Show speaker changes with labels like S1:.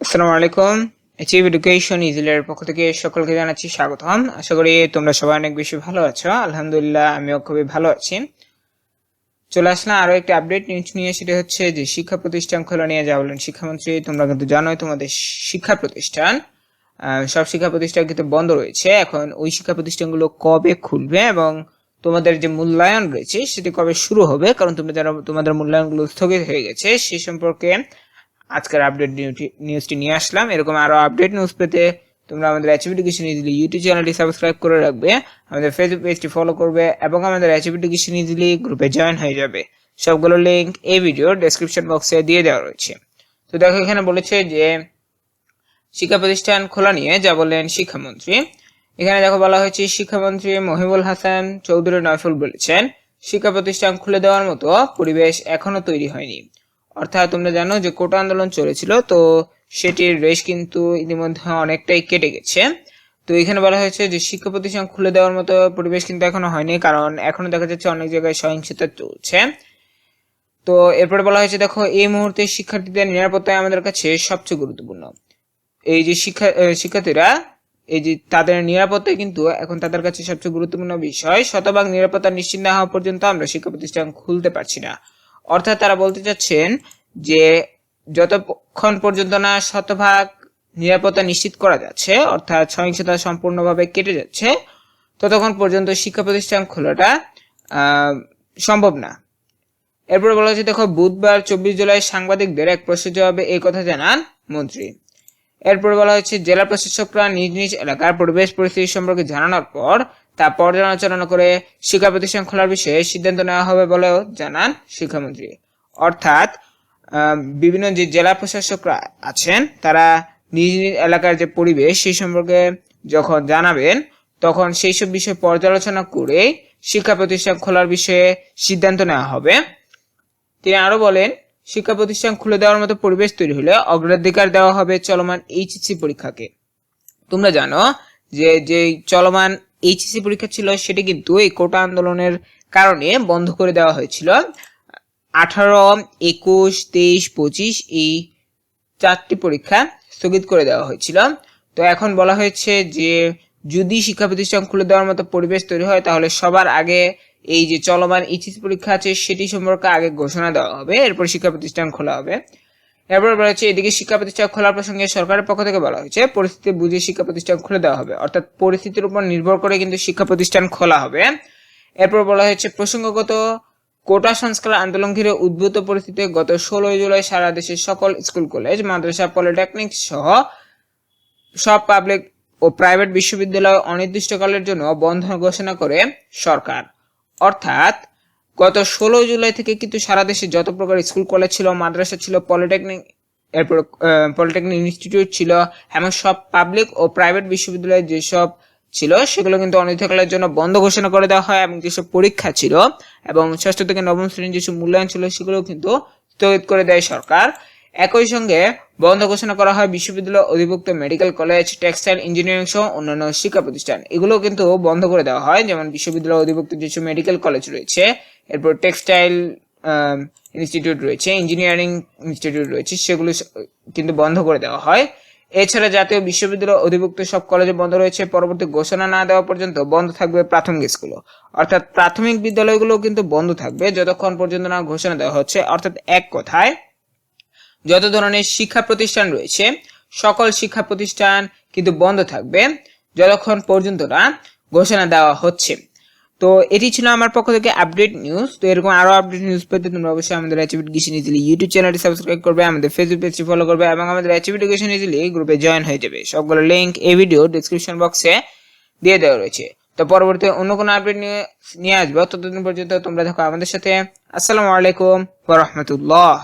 S1: আসসালামু আলাইকুম। Achieve education ইজিলের পক্ষ থেকে সকলকে জানাচ্ছি স্বাগতম। আশা করি তোমরা সবাই অনেক বেশি ভালো আছো। আলহামদুলিল্লাহ, আমিও খুবই ভালো আছি। চলে আসলাম আরও একটা আপডেট নিউজ নিয়ে, সেটা হচ্ছে যে শিক্ষা প্রতিষ্ঠান খোলা নিয়ে যা বললেন শিক্ষামন্ত্রী, তোমরা কিন্তু জানোই তোমাদের শিক্ষা প্রতিষ্ঠান। সব শিক্ষা প্রতিষ্ঠান কিন্তু বন্ধ রয়েছে। এখন ওই শিক্ষা প্রতিষ্ঠানগুলো কবে খুলবে এবং তোমাদের যে মূল্যায়ন রয়েছে, সেটি কবে শুরু হবে? কারণ তোমরা যারা তোমাদের মূল্যায়নগুলো স্থগিত হয়ে গেছে। সে সম্পর্কে আজকের আপডেট নিউজটি নিয়ে আসলাম। এরকম আরও আপডেট নিউজ পেতে তোমরা আমাদের অ্যাচিভ এডুকেশন ইজিলি ইউটিউব চ্যানেলটি সাবস্ক্রাইব করে রাখবে, আমাদের ফেসবুক পেজটি ফলো করবে এবং আমাদের অ্যাচিভ এডুকেশন ইজিলি গ্রুপে জয়েন হয়ে যাবে। সবগুলো লিংক এই ভিডিওর ডেসক্রিপশন বক্সে দিয়ে দেওয়া রয়েছে। তো দেখো, এখানে বলেছে যে শিক্ষা প্রতিষ্ঠান খোলা নিয়ে যা বললেন শিক্ষামন্ত্রী। এখানে দেখো, বলা হয়েছে, শিক্ষামন্ত্রী মহিবুল হাসান চৌধুরী নয়ফুল বলেছেন, শিক্ষা প্রতিষ্ঠান খুলে দেওয়ার মতো পরিবেশ এখনও তৈরি হয়নি। অর্থাৎ তোমরা জানো যে কোটা আন্দোলন চলেছিল, তো সেটির রেশ কিন্তু ইতিমধ্যে অনেকটাই কেটে গেছে। তো এখানে বলা হয়েছে যে শিক্ষা প্রতিষ্ঠান খুলে দেওয়ার মতো পরিবেশ কিন্তু এখনও হয়নি, কারণ এখনও দেখা যাচ্ছে অনেক জায়গায় সহিংসতা চলছে। তো এরপরে বলা হয়েছে, দেখো, এই মুহূর্তে শিক্ষার্থীদের নিরাপত্তায় আমাদের কাছে সবচেয়ে গুরুত্বপূর্ণ। এই যে শিক্ষা শিক্ষার্থীরা, এই যে তাদের নিরাপত্তাই কিন্তু এখন তাদের কাছে সবচেয়ে গুরুত্বপূর্ণ বিষয়। শতভাগ নিরাপত্তা নিশ্চিত না হওয়া পর্যন্ত আমরা শিক্ষা প্রতিষ্ঠান খুলতে পারছি না। অর্থাৎ তারা বলতে চাচ্ছেন যে যতক্ষণ পর্যন্ত না শতভাগ নিরাপত্তা নিশ্চিত করা যাচ্ছে, অর্থাৎ সহিংসতা সম্পূর্ণভাবে কেটে যাচ্ছে, ততক্ষণ পর্যন্ত শিক্ষা প্রতিষ্ঠান খোলাটা সম্ভব না। এরপর বলা হচ্ছে, দেখো, বুধবার চব্বিশ জুলাই সাংবাদিকদের এক প্রশ্নের জবাবে এই কথা জানান মন্ত্রী। এরপর বলা হচ্ছে, জেলা প্রশাসকরা নিজ নিজ এলাকার পরিবেশ পরিস্থিতি সম্পর্কে জানানোর পর তা পর্যালোচনা করে শিক্ষা প্রতিষ্ঠান খোলার বিষয়ে সিদ্ধান্ত নেওয়া হবে বলেও জানান শিক্ষামন্ত্রী। অর্থাৎ বিভিন্ন যে জেলা প্রশাসকরা আছেন, তারা নিজ নিজ এলাকার যে পরিবেশ সেই সম্পর্কে যখন জানাবেন, তখন সেই সব বিষয়ে পর্যালোচনা করে শিক্ষা প্রতিষ্ঠান খোলার বিষয়ে সিদ্ধান্ত নেওয়া হবে। তিনি আরও বলেন, শিক্ষা প্রতিষ্ঠান খুলে দেওয়ার মতো পরিবেশ তৈরি হলে অগ্রাধিকার দেওয়া হবে চলমান এইচএসসি পরীক্ষাকে। তোমরা জানো যে যে চলমান এইচএসসি পরীক্ষা ছিল, সেটি কিন্তু এই কোটা আন্দোলনের কারণে বন্ধ করে দেওয়া হয়েছিল। আঠারো, একুশ, তেইশ, পঁচিশ এই চারটি পরীক্ষা স্থগিত করে দেওয়া হয়েছিল। তো এখন বলা হয়েছে যে, যদি শিক্ষা প্রতিষ্ঠান খুলে দেওয়ার মতো পরিবেশ তৈরি হয়, তাহলে সবার আগে এই যে চলমান এইচএসসি পরীক্ষা আছে, সেটি সম্পর্কে আগে ঘোষণা দেওয়া হবে, এরপর শিক্ষা প্রতিষ্ঠান খোলা হবে। এরপর বলা হচ্ছে, এদিকে শিক্ষা প্রতিষ্ঠান খোলার প্রসঙ্গে সরকারের পক্ষ থেকে বলা হয়েছে, পরিস্থিতি বুঝে শিক্ষা প্রতিষ্ঠান খুলে দেওয়া হবে। অর্থাৎ পরিস্থিতির উপর নির্ভর করে কিন্তু শিক্ষা প্রতিষ্ঠান খোলা হবে। এরপর বলা হয়েছে, প্রসঙ্গগত কোটা সংস্কার আন্দোলন ঘিরে উদ্ভূত পরিস্থিতিতে গত ষোলোই জুলাই সারা দেশের সকল স্কুল, কলেজ, মাদ্রাসা, পলিটেকনিক সহ সব পাবলিক ও প্রাইভেট বিশ্ববিদ্যালয় অনির্দিষ্টকালের জন্য বন্ধ ঘোষণা করে সরকার। অর্থাৎ গত ষোলো জুলাই থেকে কিন্তু সারা দেশে যত প্রকার স্কুল, কলেজ ছিল, মাদ্রাসা ছিল, পলিটেকনিক, এরপর পলিটেকনিক ইনস্টিটিউট ছিল, এমন সব পাবলিক ও প্রাইভেট বিশ্ববিদ্যালয় যেসব ছিল, সেগুলো কিন্তু অনির্দিষ্টকালের জন্য বন্ধ ঘোষণা করে দেওয়া হয় এবং যেসব পরীক্ষা ছিল এবং ষষ্ঠ থেকে নবম শ্রেণির যেসব মূল্যায়ন ছিল সেগুলো কিন্তু স্থগিত করে দেয় সরকার। একই সঙ্গে বন্ধ ঘোষণা করা হয় বিশ্ববিদ্যালয় অধিভুক্ত মেডিকেল কলেজ, টেক্সটাইল ইঞ্জিনিয়ারিং সহ অন্যান্য শিক্ষা প্রতিষ্ঠান। এগুলো কিন্তু বন্ধ করে দেওয়া হয়, যেমন বিশ্ববিদ্যালয় অধিভুক্ত যেসব মেডিকেল কলেজ রয়েছে, এরপর টেক্সটাইল ইনস্টিটিউট রয়েছে, ইঞ্জিনিয়ারিং ইনস্টিটিউট রয়েছে, সেগুলো কিন্তু বন্ধ করে দেওয়া হয়। এছাড়া জাতীয় বিশ্ববিদ্যালয় অধিভুক্ত সব কলেজে বন্ধ রয়েছে, পরবর্তী ঘোষণা না দেওয়া পর্যন্ত বন্ধ থাকবে প্রাথমিক স্কুল অর্থাৎ প্রাথমিক বিদ্যালয়গুলো কিন্তু বন্ধ থাকবে, যতক্ষণ পর্যন্ত না ঘোষণা দেওয়া হচ্ছে। অর্থাৎ এক কথায় যত ধরনের শিক্ষা প্রতিষ্ঠান রয়েছে, সকল শিক্ষা প্রতিষ্ঠান কিন্তু বন্ধ থাকবে যতক্ষণ পর্যন্ত না ঘোষণা দেওয়া হচ্ছে। তো এটি ছিল আমার পক্ষ থেকে আপডেট নিউজ তো এরকম আরও আপডেট নিউজ পেতে তোমরা অবশ্যই আমাদের অ্যাচিভিট গিশন ইজিলি ইউটিউব চ্যানেলটি সাবস্ক্রাইব করবে, আমাদের ফেসবুক পেজটি ফলো করবে এবং আমাদের অ্যাচিভিট গিশন ইজিলি গ্রুপে জয়েন হয়ে যাবে। সবগুলো লিংক এই ভিডিও ডিসক্রিপশন বক্সে দিয়ে দেওয়া রয়েছে। তো পরবর্তী অন্য কোনো আপডেট নিয়ে নিয়ে আসব। ততদিন পর্যন্ত তোমরা দেখো আমাদের সাথে। আসসালামু আলাইকুম রাহমাতুল্লাহ।